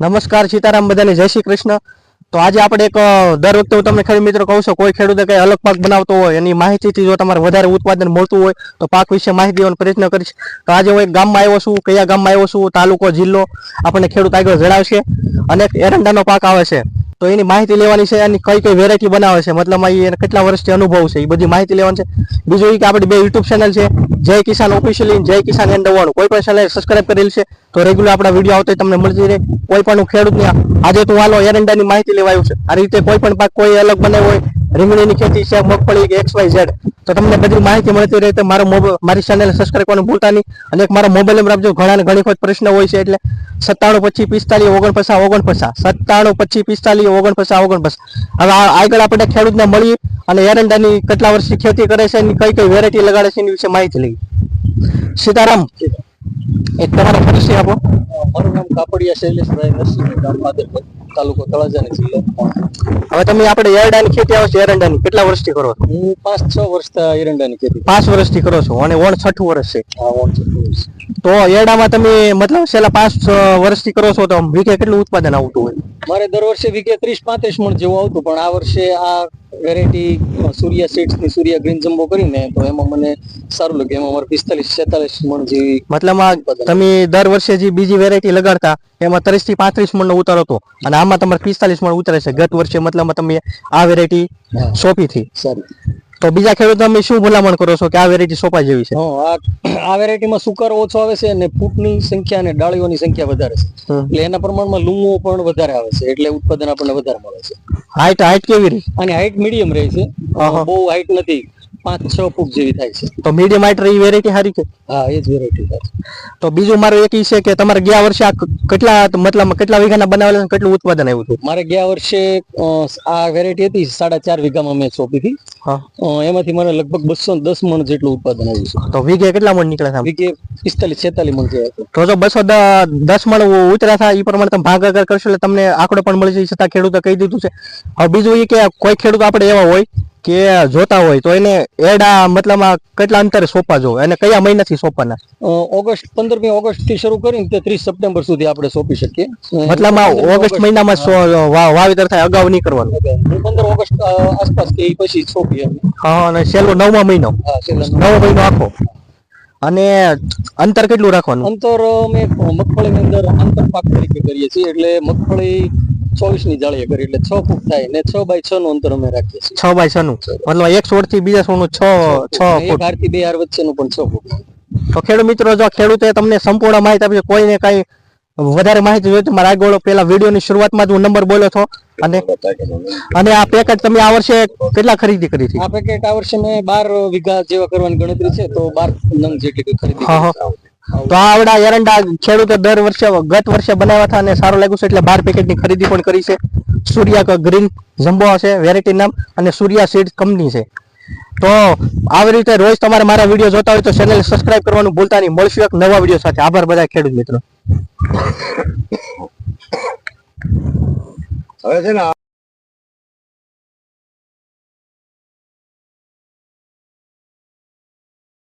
નમસ્કાર સીતારામ બધાને, જય શ્રી કૃષ્ણ. તો આજે આપણે એક દર વખતે હું તમને ખેડૂત મિત્રો કહું છું, કોઈ ખેડૂતે કઈ અલગ પાક બનાવતો હોય, એની માહિતીથી જો તમારે વધારે ઉત્પાદન મળતું હોય, તો પાક વિશે માહિતી દેવાનો પ્રયત્ન કરીશ. તો આજે હું એક ગામમાં આવ્યો છું. કયા ગામમાં આવ્યો છું? તાલુકો, જિલ્લો. આપણને ખેડૂત આગળ જણાવશે. અને એરંડાનો પાક આવે છે. તો એની માહિતી લેવાની છે એની કઈ કઈ વેરાયટી બનાવે છે. મતલબ એને કેટલા વર્ષથી અનુભવ છે, એ બધી માહિતી લેવાની છે. બીજું એ કે આપણી બે યુટ્યુબ ચેનલ છે, જય કિસાન ઓફિશિયલી જય કિસાન એન્ડ નવ્વાણું કોઈ પણ ચેનલ સબસ્ક્રાઇબ કરેલ છે, તો રેગ્યુલર આપણા વીડિયો આવતો તમને મળતી રહે. કોઈ પણ ખેડૂત આજે તું હાલો એરંડાની માહિતી લેવા આવ્યું છે. આ રીતે કોઈ પણ પાક કોઈ અલગ બનાવ્યો હોય, રીંગણીની ખેતી છે, મગફળી કે એક્સ વાય ઝેડ તો તમને બધી માહિતી મળતી રહે તો મારો મારી ચેનલ સબસ્ક્રાઈબ કરવાનું ભૂલતા નહીં. અને એક મારો મોબાઈલ નંબર આપજો. ઘણા ઘણી વખત પ્રશ્ન હોય છે એટલે સત્તાણું પચીસ પિસ્તાલીસ ઓગણપચાસ ઓગણપચાસ. સત્તાણું પચીસ પિસ્તાલીસ ઓગણપચાસ ઓગણપચાસ. હવે આગળ આપણે ખેડૂતને મળી અને એરંડાની કેટલા વર્ષથી ખેતી કરે છે એની કઈ કઈ વેરાયટી લગાડે છે એની વિશે માહિતી લઈ. સીતારામ, એક તમારો પરિચય આપો. મારું નામ કાપડિયા શૈલેષભાઈ નરસિંહ તાલુકો તળાજાની જિલ્લો. હવે તમે આપણે એરંડાની ખેતી આવે છે એરંડાની. કેટલા વર્ષથી કરો છો? હું પાંચ છ વર્ષથી એરંડાની ખેતી પાંચ વર્ષથી કરો છો અને ઓણ છઠ્ઠું વર્ષ છે. ઓણ વર્ષ. તો એરડામાં તમે મતલબ છેલ્લા પાંચ વર્ષથી કરો છો તો વીઘે કેટલું ઉત્પાદન આવતું હોય? મારે દર વર્ષે વીઘે ત્રીસ પાંત્રીસ મણ જેવું આવતું પણ આ વર્ષે આ વેરાયટી સૂર્યા સીડ્સની સૂર્યા ગ્રીન જમ્બો કરીને તો એમાં મને સારું લાગ્યું. એમાં મારે પિસ્તાલીસ છેતાલીસ મણ જેવી મતલબ આ તમે દર વર્ષે જે બીજી વેરાયટી લગાડતા એમાં ત્રીસથી પાંત્રીસ મણ નો ઉતાર હતો. અને આમાં તમારે પિસ્તાલીસ મણ ઉતરે છે. ગત વર્ષે મતલબ તમે આ વેરાયટી સોંપી થી સારી. તો બીજા ખેડૂતો તમે શું ભલામણ કરો છો કે આ વેરાયટી સોપા જેવી છે? હા આ આ વેરાયટીમાં સુકર ઓછો આવે છે અને ફૂટની સંખ્યા અને ડાળીઓની સંખ્યા વધારે છે. એટલે એના પ્રમાણમાં લુમો પણ વધારે આવે છે એટલે ઉત્પાદન આપણને વધારે મળે છે. હાઈટ હાઈટ કેવી રહી? અને હાઈટ મીડિયમ રહે છે. બહુ હાઈટ નથી. પાંચ છ ફૂટ જેવી થાય છે. તો મીડિયમ હાઈટ એ વેરાયટી સારી છે હા એ જ વેરાયટી થાય તો બીજું મારું એક ઈ છે કે તમારે ગયા વર્ષે આ કેટલા મતલબ કેટલા વીઘાના બનાવેલા છે? કેટલું ઉત્પાદન આવ્યું હતું? મારે ગયા વર્ષે આ વેરાયટી હતી સાડા ચાર વીઘામાં મેં સોંપી હતી હા એમાંથી મને લગભગ બસો દસ મણ જેટલું ઉત્પાદન આવ્યું છે. તો વીઘે કેટલા મણ નીકળે છે આમ? વીઘે પિસ્તાલીસ છેતાલીસ મણ જેવા તો જો બસો દસ મણ ઉતર્યા થાય એ પ્રમાણે તમે ભાગ આગળ કરશો એટલે તમને આંકડો પણ મળી જશે છતાં ખેડૂતો કહી દીધું છે. હવે બીજું એ કે કોઈ ખેડૂત આપણે એવા હોય કે જોતા હોય તો એને એડા મતલબ કેટલા અંતરે સોંપા જો અને કયા મહિનાથી સોંપવાના અ, ઓગસ્ટ પંદરમી ઓગસ્ટથી શરૂ કરીને તે ત્રીસ સપ્ટેમ્બર સુધી આપણે સોંપી શકીએ. મતલબ ઓગસ્ટ મહિનામાં વાવેતર થાય અગાઉ નહીં કરવાનું. પંદર ઓગસ્ટ આસપાસ કે પછી સોંપીએ હા અને છેલ્લો નવમા મહિનો. નવો મહિનો. આખો. અને અંતર કેટલું રાખવાનું? અંતર અમે મગફળીની અંદર અંતર પાક તરીકે કરીએ છીએ. એટલે મગફળી ચોવીસની જાળીએ કરી એટલે છ ફૂટ થાય ને છ બાય છ નું અંતર અમે રાખીએ છીએ. છ બાય છ નું? મતલબ એક છોડથી બીજા છોડનું છ છ ફૂટ. થી બે હાર વચ્ચેનું પણ છ ફૂટ તો ખેડૂત મિત્રો જો ખેડૂતે તમને સંપૂર્ણ માહિતી આપી છે કોઈને કઈ વધારે માહિતી જોઈતી મારા આગળ પેલા વિડીયોની શરૂઆતમાં જ હું નંબર બોલ્યો છો અને અને આ પેકેટ તમે આ વર્ષે કેટલા ખરીદી કરી હતી? આ પેકેટ આ વર્ષે મેં બાર વીઘા જેવા કરવાની ગણતરી છે તો બાર નંગ જેટલી ખરીદી હા, હા. તો આ આવડા એરંડા ખેડૂતો દર વર્ષે ગત વર્ષે બનાવ્યા હતા અને સારું લાગ્યું છે એટલે બાર પેકેટની ખરીદી પણ કરી છે. સૂર્યા ગ્રીન જમ્બો છે વેરાયટી નામ અને સૂર્યા સીડ કંપની છે. તો આવી રીતે રોજ તમારે મારા વીડિયો જોતા હોય તો ચેનલ સબસ્ક્રાઇબ કરવાનું ભૂલતા નહીં. મળશું એક નવા વીડિયો સાથે. આભાર બધા ખેડૂત મિત્રો. હવે છે ને